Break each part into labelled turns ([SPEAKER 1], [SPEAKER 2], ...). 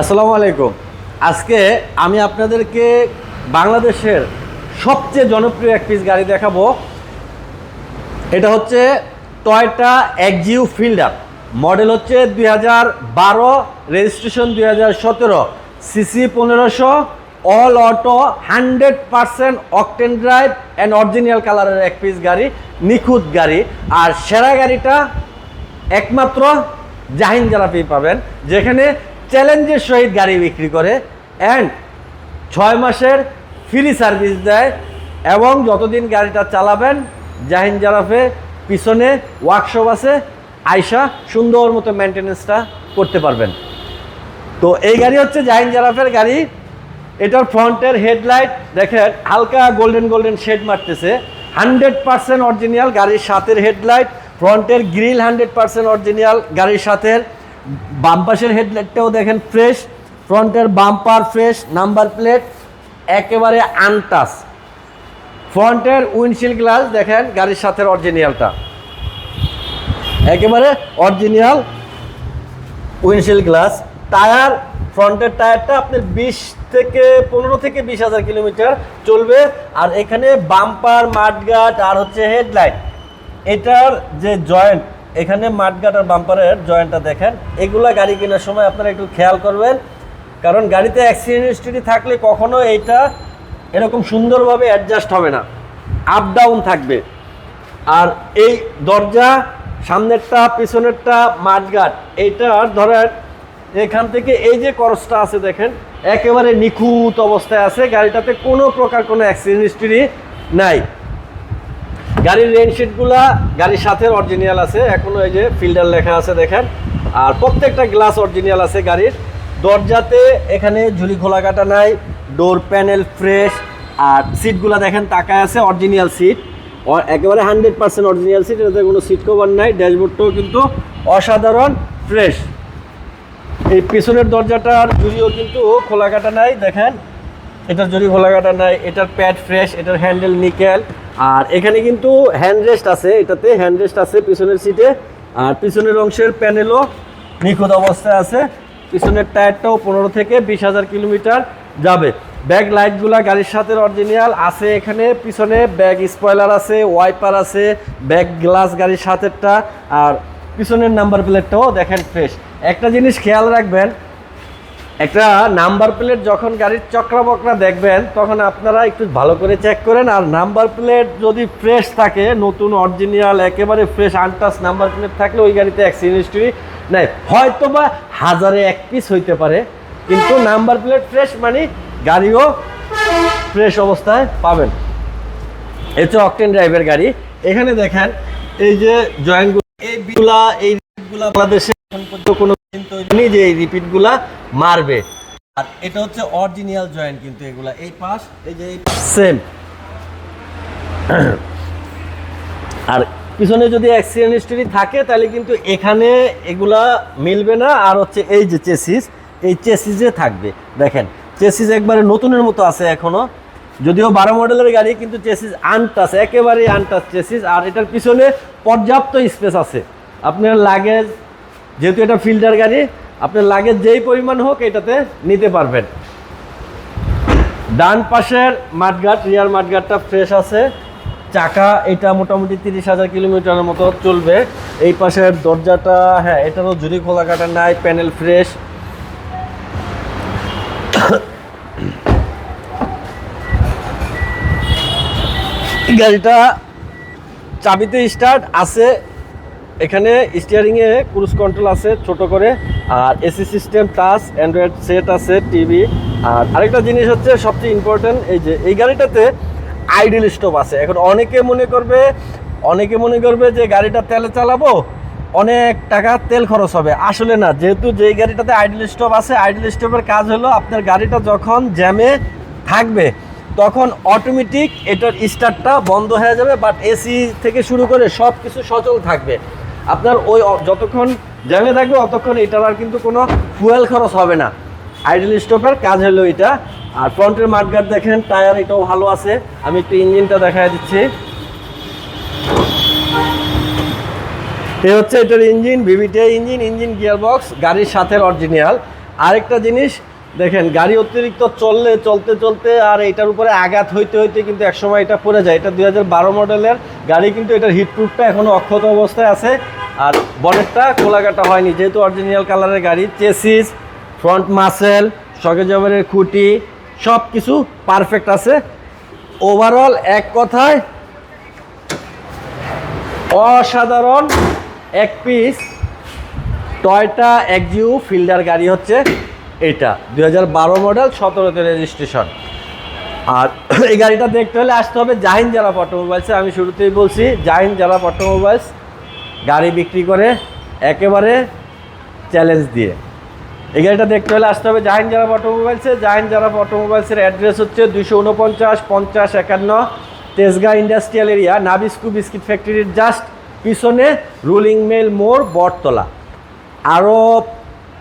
[SPEAKER 1] আসসালামু আলাইকুম। আজকে আমি আপনাদেরকে বাংলাদেশের সবচেয়ে জনপ্রিয় এক পিস গাড়ি দেখাবো। এটা হচ্ছে টয়টা এক্সিউ ফিল্ডার মডেল হচ্ছে দুই হাজার বারো রেজিস্ট্রেশন দুই হাজার সতেরো। সিসি পনেরোশো all auto hundred percent octane drive and original কালারের এক পিস গাড়ি, নিখুঁত গাড়ি। আর সেরা গাড়িটা একমাত্র জাহিন জারাপি পাবেন। যেখানে চ্যালেঞ্জের সহিত গাড়ি বিক্রি করে অ্যান্ড ছয় মাসের ফ্রি সার্ভিস দেয় এবং যতদিন গাড়িটা চালাবেন, জাহিন জারাফে পিছনে ওয়ার্কশপ আছে আয়সা সুন্দর মতো মেনটেনেন্সটা করতে পারবেন। তো এই গাড়ি হচ্ছে জাহিন জারাফের গাড়ি। এটার ফ্রন্টের হেডলাইট দেখেন, হালকা গোল্ডেন গোল্ডেন শেড মারতেছে। হান্ড্রেড পার্সেন্ট অরিজিনাল গাড়ির সাথের হেডলাইট ফ্রন্টের গ্রিল হান্ড্রেড পার্সেন্ট অরিজিনাল গাড়ির সাথে বাম পাশের হেডলাইটটাও দেখেন ফ্রেশ, ফ্রন্টের বাম্পার ফ্রেশ, নাম্বার প্লেট, একেবারে আনটাস ফ্রন্টের উইন্ডশিল্ড গ্লাস দেখেন, গাড়ির সাথে অরিজিনালটা। একেবারে অরিজিনাল উইন্ডশিল্ড গ্লাস। টায়ার, ফ্রন্টের টায়ারটা আপনার বিশ থেকে পনেরো থেকে বিশ হাজার কিলোমিটার চলবে। আর এখানে বাম্পার মাঠগাট আর হচ্ছে হেডলাইট। এটার যে জয়েন্ট এখানে মাঠগাট আর বাম্পারের জয়েন্টটা দেখেন। এগুলা গাড়ি কেনার সময় আপনারা একটু খেয়াল করবেন, কারণ গাড়িতে অ্যাক্সিডেন্ট হিস্ট্রি থাকলে কখনো এইটা এরকম সুন্দরভাবে অ্যাডজাস্ট হবে না। আপ ডাউন থাকবে। আর এই দরজা, সামনেরটা, পিছনেরটা মাঠগাট এইটার ধরেন, এখান থেকে এই যে করসটা আছে দেখেন, একেবারে নিখুঁত অবস্থায় আছে। গাড়িটাতে কোনো প্রকার কোনো অ্যাক্সিডেন্ট হিস্ট্রি নাই। গাড়ির রেনশিটগুলা গাড়ির সাথে অরিজিনাল আছে। এখনও এই যে ফিল্ডার লেখা আছে দেখেন। আর প্রত্যেকটা গ্লাস অরিজিনাল আছে গাড়ির। দরজাতে এখানে ঝুলি খোলা কাটা নাই ডোর প্যানেল ফ্রেশ আর সিটগুলা দেখেন তাকায় আছে অরিজিনাল সিট একেবারে হান্ড্রেড পার্সেন্ট অরিজিনাল সিট এটাতে কোনো সিট কভার নাই, ড্যাশবোর্ডটাও কিন্তু অসাধারণ ফ্রেশ এই পিছনের দরজাটার জুড়িও কিন্তু খোলা কাটা নাই, দেখেন। এটার জুড়ি খোলা কাটা নাই, এটার প্যাড ফ্রেশ এটার হ্যান্ডেল নিকেল। আর এখানে কিন্তু হ্যান্ড রেস্ট আছে, এটাতে হ্যান্ড রেস্ট আছে পিছনের সিটে আর পিছনের অংশের প্যানেলও নিখুঁত অবস্থায় আছে। পিছনের টায়ারটাও পনেরো থেকে বিশ হাজার কিলোমিটার যাবে। ব্যাগ লাইটগুলা গাড়ির সাথে অরিজিনাল আছে এখানে, পিছনে ব্যাগ স্পয়লার আছে ওয়াইপার আছে ব্যাগ গ্লাস গাড়ির সাথেরটা। আর পিছনের নাম্বার প্লেটটাও দেখেন ফ্রেশ একটা জিনিস খেয়াল রাখবেন একটা নাম্বার প্লেট যখন গাড়ির চক্রাবকরা দেখবেন, তখন আপনারা একটু ভালো করে চেক করেন। আর নাম্বার প্লেট যদি ফ্রেশ থাকে, নতুন অরিজিনাল একেবারে ফ্রেশ আনটাস নাম্বার প্লেট থাকলে ওই গাড়িতে অ্যাক্সিডেন্ট হিস্ট্রি নেই। হয়তো বা হাজারে এক পিস হইতে পারে, কিন্তু নাম্বার প্লেট ফ্রেশ মানে গাড়িও ফ্রেশ অবস্থায় পাবেন। হচ্ছে অকটেন ড্রাইভের গাড়ি। এখানে দেখেন, এই যে জয়েন্টগুলো এইগুলা এই বাংলাদেশে কোনো তৈরি যে এই রিপিটগুলা মারবে। আর এটা হচ্ছে অরিজিনাল জয়েন্ট কিন্তু এগুলা। এই পাশ, এই যে সেম আর পিছনে যদি অ্যাক্সিডেন্ট হিস্ট্রি থাকে, তাহলে কিন্তু এখানে এগুলা মিলবে না। আর হচ্ছে এই যে চেসিস এই চেসিসে থাকবে। দেখেন চেসিস একবারে নতুনের মতো আছে এখনও। যদিও বারো মডেলের গাড়ি, কিন্তু চেসিস আনটাস একেবারেই আনটাস চেসিস আর এটার পিছনে পর্যাপ্ত স্পেস আছে। আপনার লাগেজ যেহেতু এটা ফিল্টার গাড়ি, আপনার লাগেজ যেই পরিমাণ হোক এটাতে নিতে পারবেন। ডান পাশের মাঠঘাট, রিয়ার মাঠঘাটটা ফ্রেশ আছে। চাকা এটা মোটামুটি তিরিশ হাজার কিলোমিটারের মতো চলবে। এই পাশের দরজাটা হ্যাঁ এটারও জুড়ি খোলা কাটা নাই প্যানেল ফ্রেশ গাড়িটা চাবিতে স্টার্ট আছে এখানে স্টিয়ারিংয়ে ক্রুজ কন্ট্রোল আছে, ছোট করে, আর AC system touch android set আছে টিভি আর আরেকটা জিনিস হচ্ছে সবচেয়ে ইম্পর্টেন্ট এই যে এই গাড়িটাতে আইডল স্টোভ আছে। এখন অনেকে মনে করবে, অনেকে মনে করবে যে গাড়িটা তেলে চালাবো, অনেক টাকা তেল খরচ হবে। আসলে না, যেহেতু যেই গাড়িটাতে আইডল স্টোভ আছে আইডল স্টোভের কাজ হলো আপনার গাড়িটা যখন জ্যামে থাকবে, তখন অটোমেটিক এটার স্টার্টটা বন্ধ হয়ে যাবে বাট এসি থেকে শুরু করে সব কিছু সচল থাকবে। আপনার ওই যতক্ষণ জ্যামে থাকবে, অতক্ষণ এটার আর কিন্তু কোনো ফুয়েল খরচ হবে না। আইডল স্টপের কাজ হলো এটা। আর ফ্রন্টের মাঠগার্ড দেখেন টায়ার এটাও ভালো আছে। আমি একটু ইঞ্জিনটা দেখা দিচ্ছি। এ হচ্ছে এটার engine VVTI engine engine gearbox গাড়ির সাথে অরিজিনাল আরেকটা জিনিস দেখেন, গাড়ি অতিরিক্ত চললে, চলতে চলতে আর এটার উপরে আঘাত হইতে হইতে কিন্তু একসময় এটা পড়ে যায়। এটা দুই হাজার বারো মডেলের গাড়ি কিন্তু এটার হিটপ্রুফটা এখনও অক্ষত অবস্থায় আছে। আর বনেটটা খোলাকাটা হয়নি, যেহেতু অরিজিনাল কালারের গাড়ি চেসিস ফ্রন্ট মাসেল সকেজমের খুঁটি সব কিছু পারফেক্ট আছে। ওভারঅল এক কথায়, অসাধারণ এক পিস টয়টা একজিউ ফিল্ডার গাড়ি হচ্ছে। এটা। দু হাজার বারো মডেল সতেরোতে রেজিস্ট্রেশন আর এই গাড়িটা দেখতে হলে আসতে হবে জাহিন জেলা অটোমোবাইলসে। আমি শুরুতেই বলছি, জাহিন জেলা অটোমোবাইলস, গাড়ি বিক্রি করে একেবারে চ্যালেঞ্জ দিয়ে। এই গাড়িটা দেখতে হলে আসতে হবে জাহিন জারাপ অটোমোবাইলসে। জাহিন জারাপ অটোমোবাইলসের অ্যাড্রেস হচ্ছে দুশো উনপঞ্চাশ, পঞ্চাশ, একান্ন, Tejgaon industrial area Nabisco biscuit ফ্যাক্টরির জাস্ট পিছনে, রুলিং মেল মোড়, বটতলা। আরও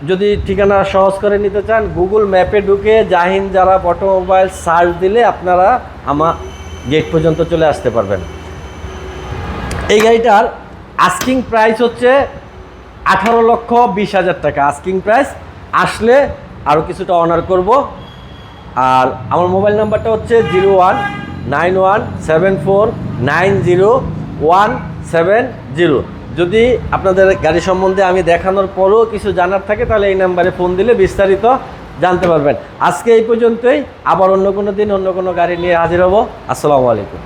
[SPEAKER 1] যদি ঠিকানা সহজ করে নিতে চান গুগল ম্যাপে ঢুকে জাহিন জারাপ অটোমোবাইল সার্চ দিলে আপনারা আমার গেট পর্যন্ত চলে আসতে পারবেন। এই গাড়িটার আস্কিং প্রাইস হচ্ছে আঠারো লক্ষ বিশ হাজার টাকা। আস্কিং প্রাইস আসলে আরও কিছুটা অনার করব। আর আমার মোবাইল নাম্বারটা হচ্ছে zero one nine one seven four nine zero one seven zero. যদি আপনাদের গাড়ি সম্বন্ধে আমি দেখানোর পরও কিছু জানার থাকে, তাহলে এই নাম্বারে ফোন দিলে বিস্তারিত জানতে পারবেন। আজকে এই পর্যন্তই, আবার অন্য কোনো দিন অন্য কোনো গাড়ি নিয়ে হাজির হব। আসসালামু আলাইকুম।